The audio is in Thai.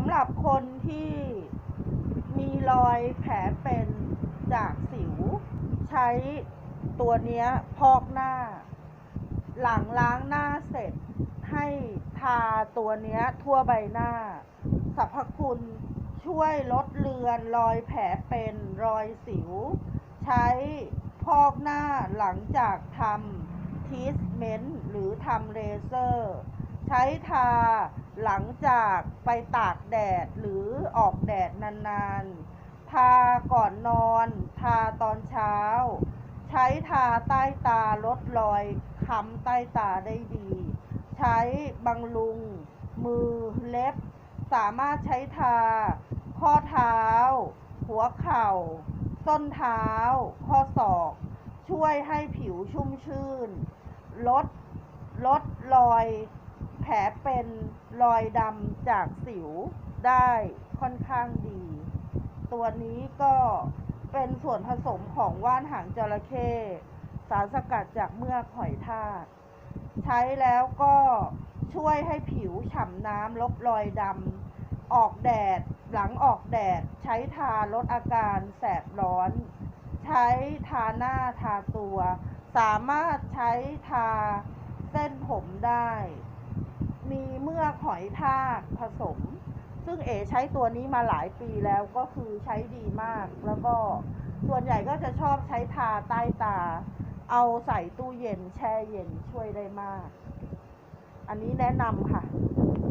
ำหรับคนที่มีรอยแผลเป็นจากสิว ใช้ตัวเนี้ยพอกหน้า หลังล้างหน้าเสร็จให้ทาตัวเนี้ยทั่วใบหน้าสรรพคุณช่วยลดเลือนรอยแผลเป็นรอยสิว ใช้พอกหน้าหลังจากทำทีสเมนต์หรือทำเลเซอร์ ใช้ทาหลังจากไปตากแดดหรือออกแดดนานๆ ทาก่อนนอน ทาตอนเช้า ใช้ทาใต้ตาลดรอยค้ำใต้ตาได้ดี ใช้บำรุง มือเล็บ สามารถใช้ทา ข้อเท้า หัวเข่า ส้นเท้า ข้อศอก ช่วยให้ผิวชุ่มชื่น ลดลดรอย ผลเป็นรอยดำจากสิวได้ค่อนข้างดี ตัวนี้ก็เป็นส่วนผสมของว่านหางจระเข้สารสกัดจากเมือกหอยทากใช้แล้วก็ช่วยให้ผิวฉ่ำน้ำลบรอยดำออกแดด หลังออกแดด ใช้ทาลดอาการแสบร้อน ใช้ทาหน้าทาตัว สามารถใช้ทาเส้นผมได้ มีเมือกหอยทากผสม ซึ่งเอใช้ตัวนี้มาหลายปีแล้วก็คือใช้ดีมาก แล้วก็ส่วนใหญ่ก็จะชอบใช้ทาใต้ตา เอาใส่ตู้เย็นแช่เย็นช่วยได้มาก อันนี้แนะนำค่ะ